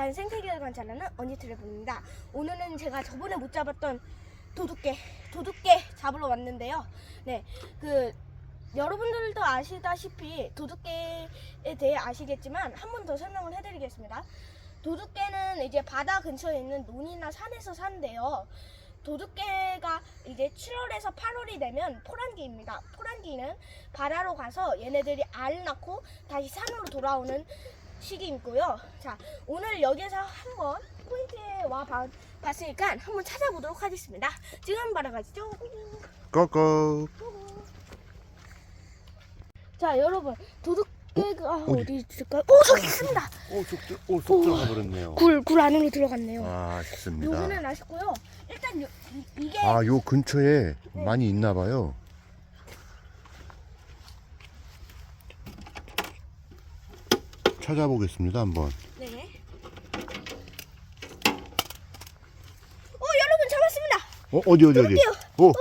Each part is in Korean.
자연 생태계를 관찰하는 언니 트래블입니다. 오늘은 제가 저번에 못 잡았던 도둑개, 도둑개 잡으러 왔는데요. 네, 그 여러분들도 아시다시피 도둑개에 대해 아시겠지만 한 번 더 설명을 해드리겠습니다. 도둑개는 이제 바다 근처에 있는 논이나 산에서 사는데요. 도둑개가 이제 7월에서 8월이 되면 포란기입니다. 포란기는 바다로 가서 얘네들이 알을 낳고 다시 산으로 돌아오는 시기이고요. 자, 오늘 여기에서 한번 포인트에 와 봐- 봤으니까 한번 찾아보도록 하겠습니다. 지금 바로 가시죠. 꺼꺼 자, 여러분 도둑개가 어디? 어디 있을까요? 오, 저기 있습니다. 오쏙 오, 쏙 들어가 버렸네요 굴, 굴 안으로 들어갔네요. 아 좋습니다 여기는 아쉽고요. 일단 요, 이- 이게 아 요 근처에 네. 많이 있나 봐요 찾아보겠습니다 한번 네. 오, 여러분 잡았습니다. 어 어디 어디 어디 볼게요. 오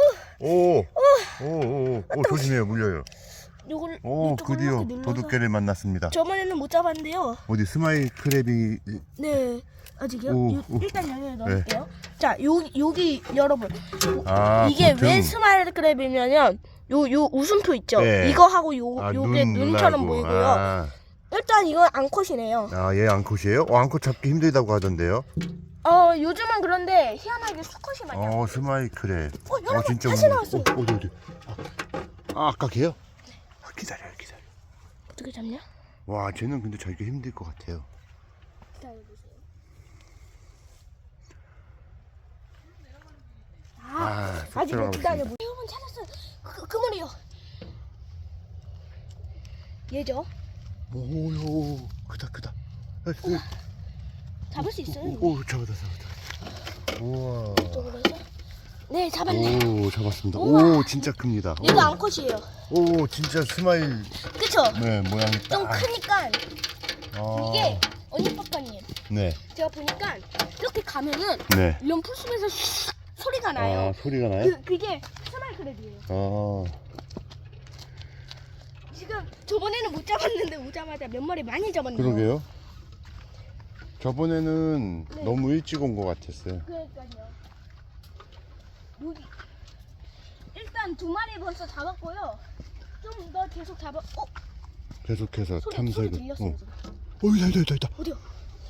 오 오 오 오 조심해요 물려요 요걸 오 드디어 도둑개를 만났습니다 저번에는 못 잡았는데요. 어디 스마일 크랩이 네. 아직요? 오, 요- 오. 일단 여기 넣을게요. 자, 여기 여기 여러분 아 이게 그 등. 왜 스마일 크랩이냐면 요 요 웃음표 있죠? 네. 이거 하고 요 아, 요게 눈 눈하고. 보이고요. 아, 일단 이건 앙컷이네요. 아, 얘 앙컷이에요? 어, 앙컷 잡기 힘들다고 하던데요? 어, 요즘은 그런데 희한하게 수컷이 많이 어, 스마일 크랩. 어, 여러분 다시 웃네. 나왔어요. 어, 어디, 어디? 아, 아까 걔요? 아, 기다려요, 기다려. 어떻게 잡냐? 와, 쟤는 근데 잡기 힘들 것 같아요. 기다려보세요. 아, 아, 쏙 아직 들어가고 기다려. 있습니다. 여러분 찾았어요. 그, 그물이요. 얘죠? 오요, 크다, 크다. 아, 잡을 수 있어요. 오, 오, 잡았다, 잡았다. 우와. 이쪽으로 해서. 네, 잡았네. 오, 잡았습니다. 우와. 오, 진짜 큽니다. 얘도 앙컷이에요. 오, 진짜 스마일, 그쵸? 네, 모양이 좀 딱. 크니까 아, 이게 언니 빠빠님 네, 제가 보니까 이렇게 가면은 네. 이런 풀숲에서 슉 소리가 아, 나요. 소리가 나요? 그 그게 스마일 크랩이에요. 아. 지금 저번에는 못 잡았는데 오자마자 몇 마리 많이 잡았네요. 그러게요. 저번에는 네. 너무 일찍 온 것 같았어요. 그러니까요. 여기 일단 두 마리 벌써 잡았고요. 좀 더 계속 잡아. 어 계속해서 소리 소리 탐색을. 들렸어요 어, 지금. 어, 있다, 있다, 있다, 있다. 어디요?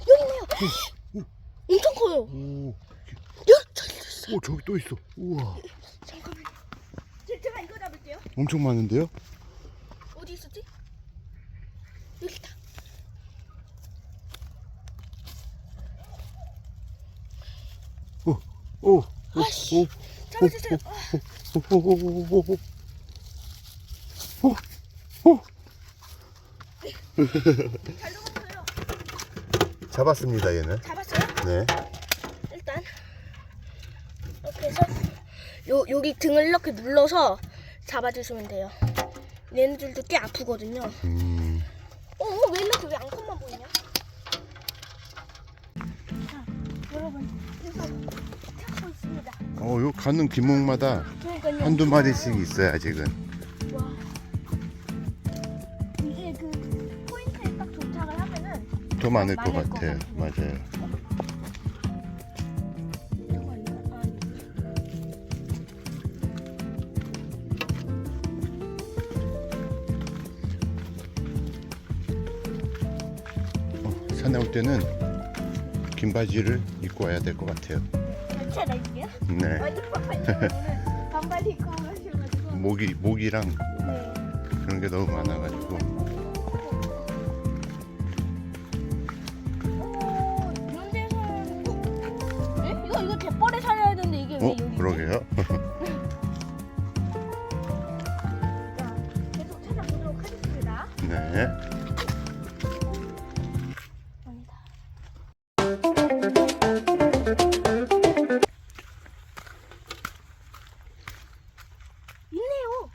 여기 있네요. 엄청 커요. 오, 야 저기 있어. 오, 저기 또 있어. 우와, 잠깐만. 제- 제가 이거 잡을게요. 엄청 많은데요? 어디 있었지? 여기 있다. 오, 오, 오, 아이씨. 오, 잡아주세요. 아, 오, 오, 오, 오, 오, 오, 오. 잘 녹았어요. 잡았습니다, 얘는. 잡았어요? 네. 일단 이렇게 해서 요 여기 등을 이렇게 눌러서 잡아주시면 돼요. 얘네들도 꽤 아프거든요. 음, 어, 요 가는 길목마다. 한두 마리씩 있어요, 아직은. 와. 이게 그 포인트에 딱 도착을 하면은 더 많을 것것 같아요. 같아요. 맞아요. 어, 산에 올 때는 긴 바지를 입고 와야 될 것 같아요. 네. 완전 입고 가셔가지고. 모기 모기랑 네. 그런 게 너무 많아가지고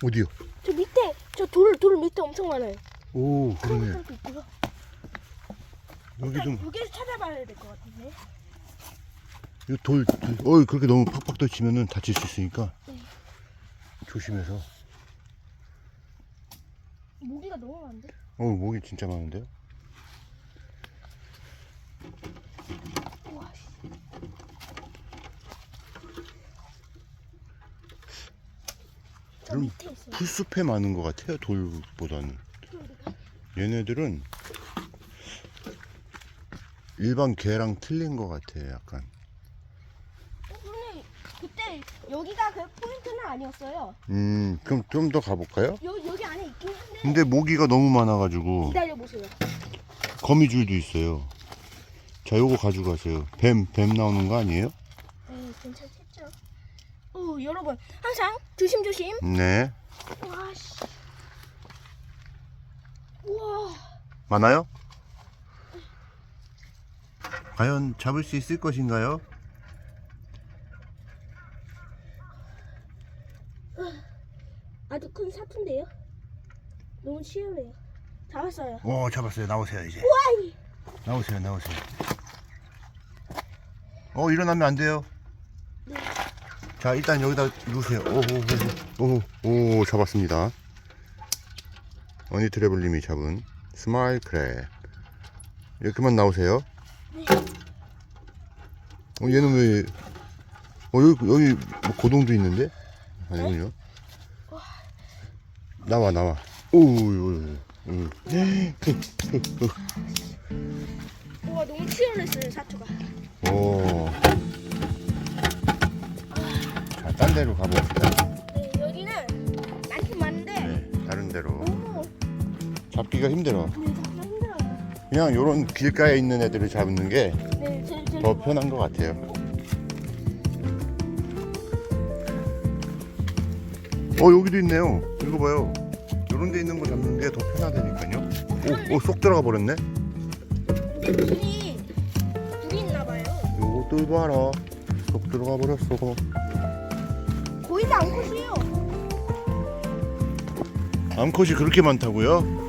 어디요? 저 밑에 저 돌 돌 밑에 엄청 많아요. 오 그러네. 사람들도 있고요. 여기 좀 여기서 찾아봐야 될 것 같은데. 이 돌, 돌, 어 그렇게 너무 팍팍 떨치면은 다칠 수 있으니까 네. 조심해서. 모기가 너무 많은데? 어 모기 진짜 많은데요? 밑에 있어요. 풀숲에 많은 것 같아요. 돌보다는. 얘네들은 일반 개랑 틀린 것 같아요. 약간. 어. 그때 여기가 그 포인트는 아니었어요. 음, 그럼 좀 더 가볼까요? 여, 여기 안에 있긴 한데 근데 모기가 너무 많아가지고 기다려 보세요. 거미줄도 있어요. 자, 요거 가져가세요. 뱀, 뱀 나오는 거 아니에요? 네, 괜찮겠죠. 어, 여러분 항상 조심조심. 네. 와 씨. 우와. 많아요? 과연 잡을 수 있을 것인가요? 아주 큰 사투인데요. 너무 치열해요. 잡았어요. 오, 잡았어요. 나오세요, 이제. 와이. 나오세요, 나오세요. 어, 일어나면 안 돼요. 네. 자, 일단 여기다 누세요. 오, 오, 오, 오, 오, 잡았습니다. 어니 트래블님이 잡은 스마일 크랩. 이렇게만 나오세요. 네. 어, 얘는 왜, 어, 여기, 여기 뭐 고동도 있는데? 아니군요. 나와, 나와. 오, 오, 오. 우와 너무 치열했어요 사투가. 오. 자, 딴 데로 가봅시다. 네 여기는 많긴 많은데 네, 다른 데로. 너무 잡기가 힘들어. 네 잡기 힘들어요. 그냥 요런 길가에 있는 애들을 잡는 게 더 네 제일 제일 편한 것 같아요. 어, 여기도 있네요. 이거 봐요. 요런 데 있는 거 잡는 게 더 편하다니까요. 오, 오, 쏙 들어가 버렸네. 둘이 둘이 있나 봐요. 요것도 봐라. 쏙 들어가 버렸어. 거의 다 암컷이에요. 암컷이 그렇게 많다고요?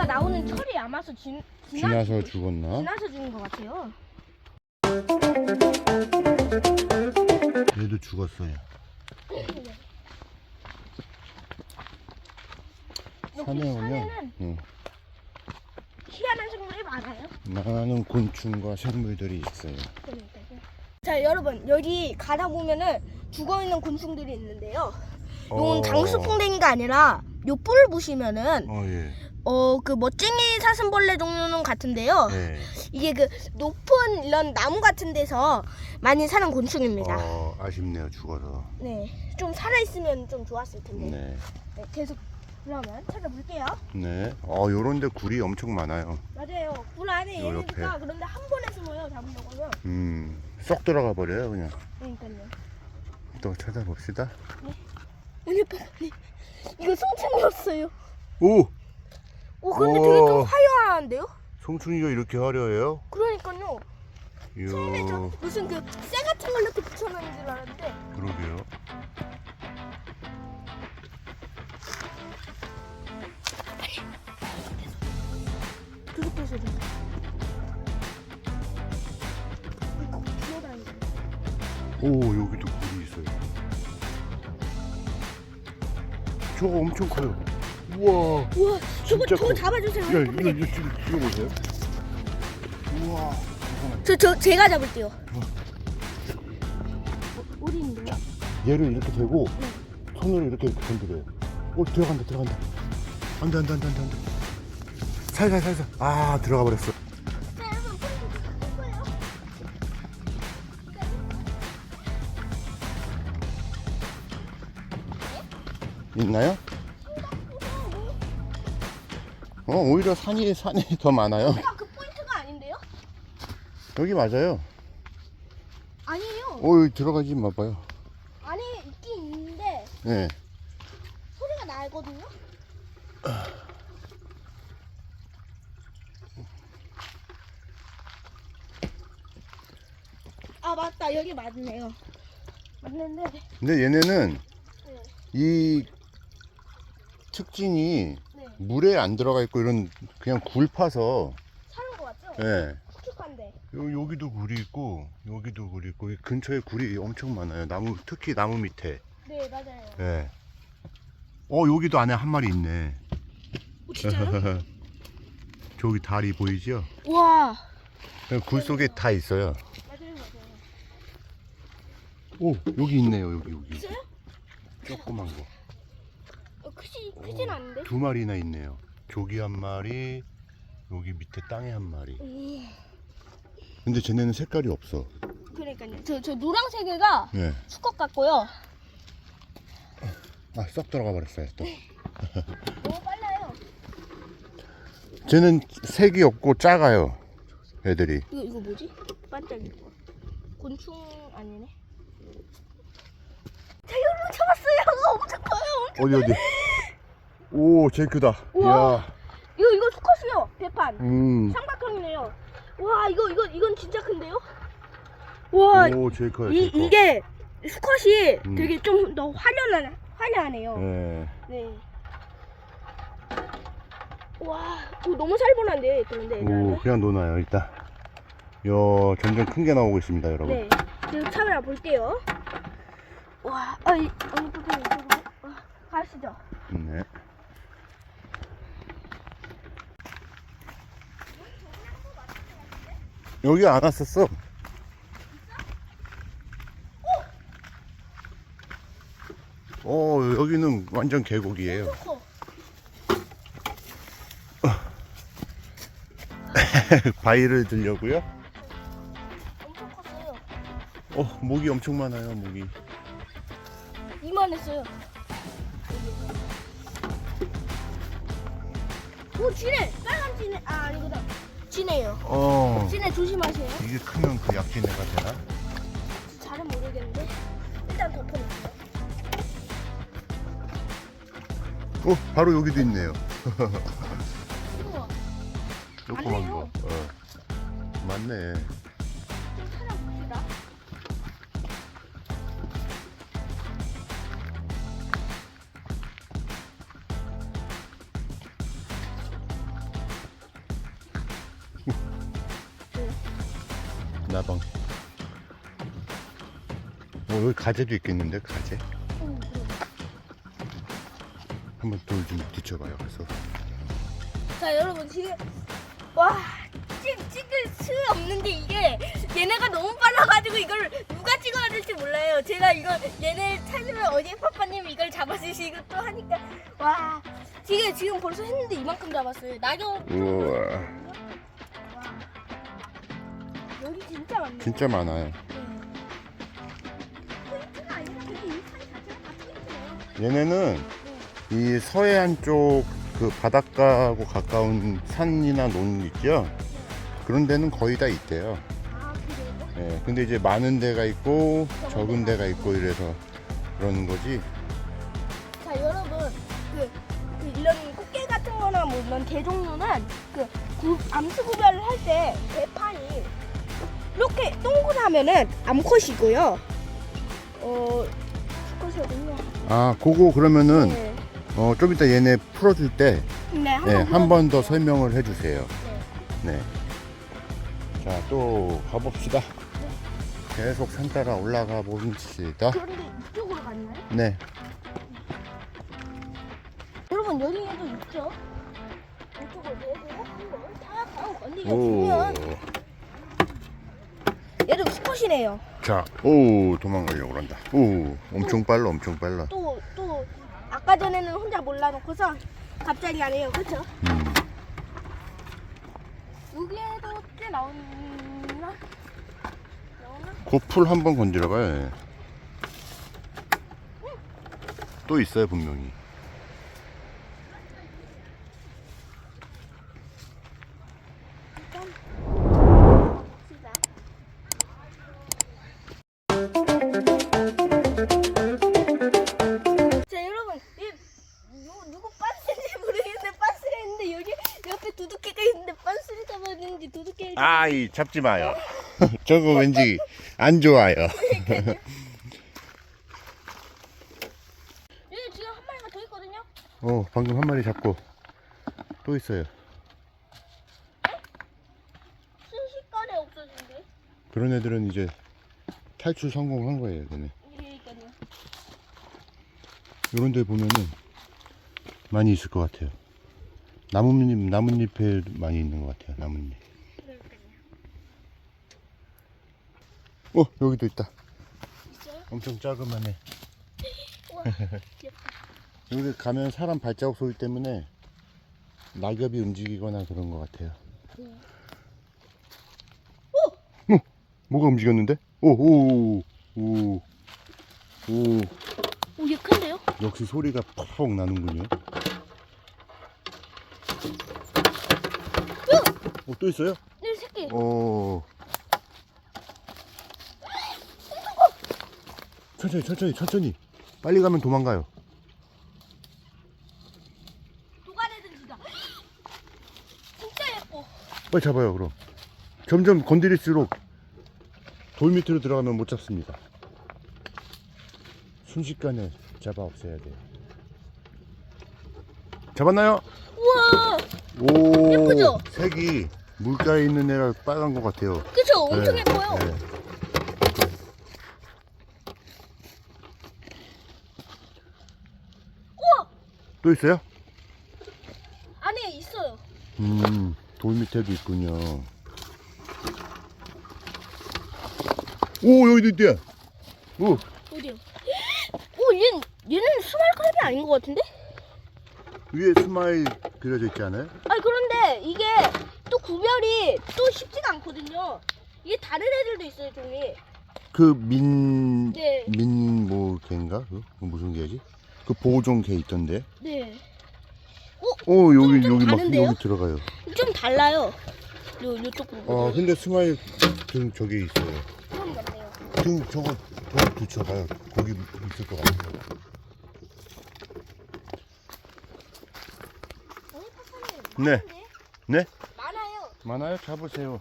그 얘네가 나오는 철이 아마서 진, 지나, 지나서 죽었나? 지나서 죽은 것 같아요. 얘도 죽었어요. 산에 여기 오면 응, 희한한 생물이 많아요. 많은 곤충과 생물들이 있어요. 자 여러분 여기 가다 보면은 죽어 있는 곤충들이 있는데요. 요건 어. 장수풍뎅이가 아니라 요뿔 보시면은 어, 예. 어 그 멋쟁이 사슴벌레 종류는 같은데요. 예. 이게 그 높은 이런 나무 같은 데서 많이 사는 곤충입니다. 어, 아쉽네요. 죽어서. 네, 좀 살아 있으면 좀 좋았을 텐데. 네. 네, 계속 그러면 찾아볼게요. 네. 어, 요런 데 굴이 엄청 많아요. 맞아요. 굴 안에 요 얘니까 옆에. 그런데 한 번에 숨어요. 잡으려고 하면. 음, 쏙 들어가 버려요. 그냥. 그러니까요. 또 찾아봅시다. 오빠, 네. 이거 송충이었어요. 오! 오, 근데 되게 좀 우와. 화려한데요? 송충이가 이렇게 화려해요? 그러니까요. 처음에 저 이야, 무슨 그 쇠 같은 걸 이렇게 붙여놓은 줄 알았는데 그러게요. 그렇게 소리. 이거 기어다니는. 오, 여기도 굴이 있어요. 저거 엄청 커요. 우와. 우와, 저거 진짜 저거 커. 잡아주세요. 야, 이거, 이거 지금 찍어보세요. 우와. 저, 저 제가 잡을게요. 어, 어디 있는데요? 얘를 이렇게 대고 손으로 이렇게 건드려요. 오 들어간다 들어간다. 안돼 안돼 안돼 안돼. 살살 살살. 아 들어가 버렸어. 거예요. 있나요? 어 오히려 산이 산이 더 많아요. 그 포인트가 아닌데요? 여기 맞아요. 아니에요. 오 여기 들어가지 마봐요. 안에 있긴 있는데 예. 소리가 나거든요. 아 맞다 여기 맞네요. 맞는데 근데 얘네는 네, 이 특징이 네 물에 안 들어가 있고 이런 그냥 굴 파서 사는 거 같죠? 예. 요, 여기도 굴이 있고 여기도 굴이 있고 이 근처에 굴이 엄청 많아요. 나무 특히 나무 밑에. 네 맞아요. 예. 어 여기도 안에 한 마리 있네. 오, 진짜요? 저기 다리 보이죠? 와 굴 속에 다 있어요. 맞아요 맞아요. 오 여기 있네요 여기 여기. 있어요? 조그만 거. 어, 크지 크진 않은데. 두 마리나 있네요. 저기 한 마리, 여기 밑에 땅에 한 마리. 음, 근데 쟤네는 색깔이 없어. 그러니까요. 저 저 노란색이가 네. 수컷 같고요. 아, 썩 들어가 버렸어요, 또. 너무 빨라요. 쟤는 색이 없고 작아요. 애들이. 이거 이거 뭐지? 반짝이 거. 곤충 아니네. 자 여러분 잡았어요. 엄청 커요. 엄청. 어디, 어디? 오, 제일 크다. 우와. 이야. 이거 이거 수컷이요. 배판. 음. 삼각형이네요. 와 이거 이거 이건 진짜 큰데요? 와 오, 제일 커요, 이, 제일 커. 이게 수컷이 음. 되게 좀 더 화려한 화려하네요. 네. 네. 와, 이거 너무 살벌한데 그런데 오, 얘들한테? 그냥 노나요, 일단. 야, 점점 큰 게 나오고 있습니다, 여러분. 네. 지금 카메라 볼게요. 와, 아, 이, 어느 부분 이쪽으로 아, 가시죠. 네. 여기 안 왔었어. 어, 여기는 완전 계곡이에요. 커. 바위를 들려고요. 엄청 컸어요. 어, 모기 엄청 많아요, 모기. 이만했어요. 오, 지네. 빨간 지네. 아, 아니구나. 지네요. 어, 지네 조심하세요. 이게 크면 그 약지네가 되나? 잘은 모르겠는데 일단 덮어놓을게요. 어, 바로 여기도 있네요. 우와, 조그만 아니에요. 거. 어. 맞네. 나방. 어, 여기 가재도 있겠는데, 가재? 한번 돌 좀 뒤쳐봐요. 그래서. 자 여러분 지금 와 찍, 찍을 수 없는 게 이게 얘네가 너무 빨라가지고 이걸 누가 찍어야 될지 몰라요 제가 이거 얘네 찾으면 어디 파파님 이걸 잡아주시고 또 하니까 와 지금 지금 벌써 했는데 이만큼 잡았어요 낙엽 우와. 진짜 많네 진짜 많아요. 네. 포인트가 아니라 근데 이 산 자체가 다 포인트네요 얘네는 이 서해안 쪽 그 바닷가하고 가까운 산이나 논 있죠? 그런 데는 거의 다 있대요. 아 그래요? 예, 근데 이제 많은 데가 있고 적은 데가 있고 이래서 그러는 거지. 자 여러분 그, 그 이런 꽃게 같은 거나 뭐 이런 개 종류는 그 구, 암수 구별을 할 때 대판이 이렇게 동그라면은 암컷이고요 어 수컷이거든요 아, 그거 그러면은 네. 어, 좀 이따 얘네 풀어줄 때 네, 네, 한 번 더. 설명을 해주세요. 네. 네. 자, 또 가봅시다. 계속 산 따라 올라가 봅시다. 그런데 이쪽으로 갔나요? 네. 여러분 여기에도 있죠? 이쪽으로 오. 주면 얘도 수 컷이네요 자, 오, 도망가려고 그런다. 오, 엄청 빨라, 엄청 빨라. 또, 또, 아까 전에는 혼자 몰라놓고서 갑자기 안 해요. 그쵸? 음. 여기에도 꽤 나오나? 나오나? 고풀 한번 건드려봐요. 또 있어요, 분명히. 가 있는데 빤스를 잡았는지 두둑개를 아이, 잡지 마요. 저거 왠지 안 좋아요. 여기 지금 한 마리가 더 있거든요. 어, 방금 한 마리 잡고 또 있어요. 순식간에 없어진대. 그런 애들은 이제 탈출 성공한 거예요, 걔네. 그러니까요. 이런 데 보면은 많이 있을 것 같아요. 나뭇잎, 나뭇잎에 많이 있는 것 같아요, 나뭇잎. 그러니까요. 어, 여기도 있다. 있어요? 엄청 자그만해. 우와. 귀엽다. 여기 가면 사람 발자국 소리 때문에 낙엽이 움직이거나 그런 것 같아요. 네. 어, 뭐가 움직였는데? 오, 오, 오, 오. 오, 얘 큰데요? 역시 소리가 퍽 나는군요. 어, 또 있어요? 네, 새끼. 어. 천천히, 천천히, 천천히. 빨리 가면 도망가요. 도가래든지다. 진짜 예뻐. 빨리 잡아요, 그럼. 점점 건드릴수록 돌 밑으로 들어가면 못 잡습니다. 순식간에 잡아 없애야 돼요. 잡았나요? 우와. 오, 예쁘죠? 색이 물가에 있는 애라 빨간 것 같아요. 그쵸? 엄청 네, 예뻐요. 네. 우와. 또 있어요? 안에 있어요. 음, 돌 밑에도 있군요. 오, 여기도 있대. 오, 어디요? 오, 얘, 얘는 스마일크랩이 아닌 것 같은데? 위에 스마일 그려져 있지 않아요? 아니, 그런데 이게 또 구별이 또 쉽지가 않거든요. 이게 다른 애들도 있어요, 종이. 그 민, 네. 민, 뭐, 개인가? 그? 그 무슨 개지? 그 보종 개 있던데. 네. 오, 여기, 좀 여기 막, 다른데요? 여기 들어가요. 좀 달라요. 요, 요쪽 부분. 아, 근데 스마일 등 저기 있어요. 그런 것 같네요. 등 저거, 저거 붙여봐요. 거기 있을 것 같아요. 어. 네. 많은데? 네? 많아요. 많아요? 잡으세요.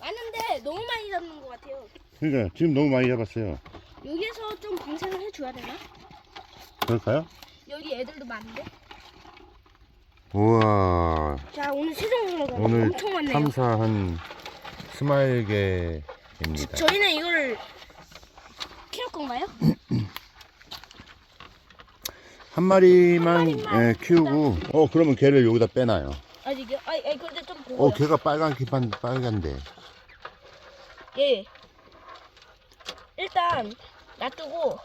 많은데 너무 많이 잡는 것 같아요. 그러니까, 지금 너무 많이 잡았어요. 여기에서 좀 방생을 해줘야 되나? 그럴까요? 여기 애들도 많은데? 우와, 자, 오늘 세종으로 오늘 엄청 많네요. 탐사한 스마일 개입니다. 저희는 이걸 키울 건가요? 한 마리만, 한 마리만 예, 키우고, 어, 그러면 개를 여기다 빼놔요. 아직요? 아니, 아니 근데 좀 어, 보고요. 개가 빨간 기판 빨간데. 예. 일단 놔두고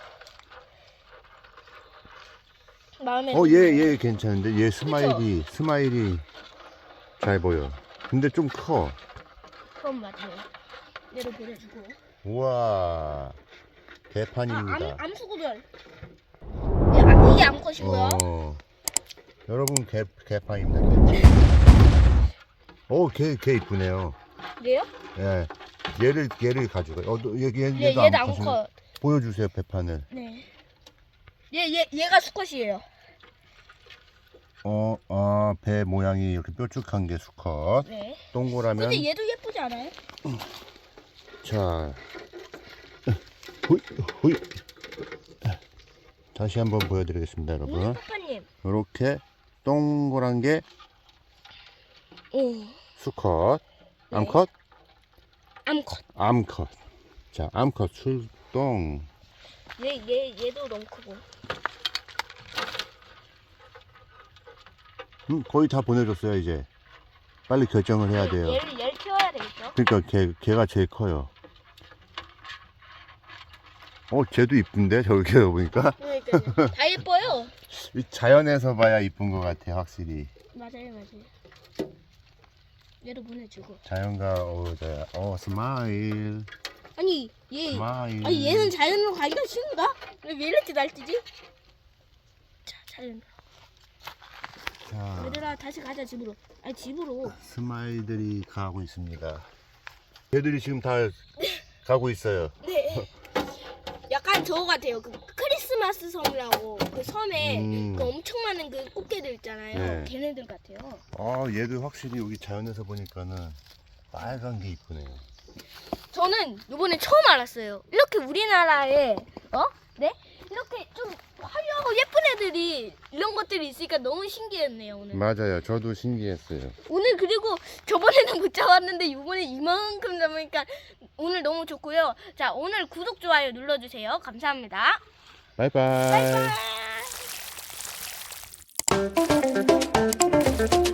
마음에 어, 얘, 얘 괜찮은데? 얘 스마일이, 스마일이 잘 보여. 근데 좀 커. 그건 맞아요. 얘를 보내주고. 우와, 아, 개판입니다. 암, 암수구별. 예, 아, 이게 암컷이고요. 어, 여러분, 개, 개판입니다. 개. 오, 개, 개 이쁘네요. 얘요? 예. 얘를, 얘를 가져가요. 어, 너- 얘, 얘, 예, 얘도 얘도 암컷은- 암컷. 보여주세요, 배판을. 네. 얘, 얘, 얘가 수컷이에요. 어, 아, 배 모양이 이렇게 뾰족한 게 수컷. 네. 동그라면, 근데 얘도 예쁘지 않아요? 자, 호이, 호이. 다시 한번 보여드리겠습니다, 응, 여러분. 파파님. 이렇게 동그란 게 오, 수컷, 네. 암컷, 암컷. 암컷. 자, 암컷 출동. 얘, 얘, 얘도 너무 크고. 음, 거의 다 보내줬어요, 이제. 빨리 결정을 해야 돼요. 얘를, 얘를 키워야 되겠죠? 그러니까 걔, 걔가 제일 커요. 어, 쟤도 이쁜데, 저기 보니까. 그러니까요. 다 예뻐요. 이 자연에서 봐야 이쁜 것 같아, 확실히. 맞아요, 맞아요. 얘도 보내주고. 자연과 어우자, 어, 스마일, 아니, 얘. 스마일. 아니, 얘는 자연으로 가기가 쉬운가? 왜 이렇게 날뛰지? 자, 자연. 자, 얘들아, 다시 가자, 집으로. 아니, 집으로. 스마일들이 가고 있습니다. 얘들이 지금 다 가고 있어요. 네. 약간 저거 같아요. 그 크리스마스 섬이라고 그 섬에 음. 그 엄청 많은 그 꽃게들 있잖아요. 네. 걔네들 같아요. 아, 얘도 확실히 여기 자연에서 보니까는 빨간 게 이쁘네요. 저는 이번에 처음 알았어요. 이렇게 우리나라에 어? 네? 이렇게 좀 화려하고 예쁜 애들이 이런 것들이 있으니까 너무 신기했네요 오늘. 맞아요. 저도 신기했어요. 오늘 그리고 저번에는 못 잡았는데 이번에 이만큼 잡으니까 오늘 너무 좋고요. 자 오늘 구독 좋아요 눌러주세요. 감사합니다. 바이바이. 바이바이.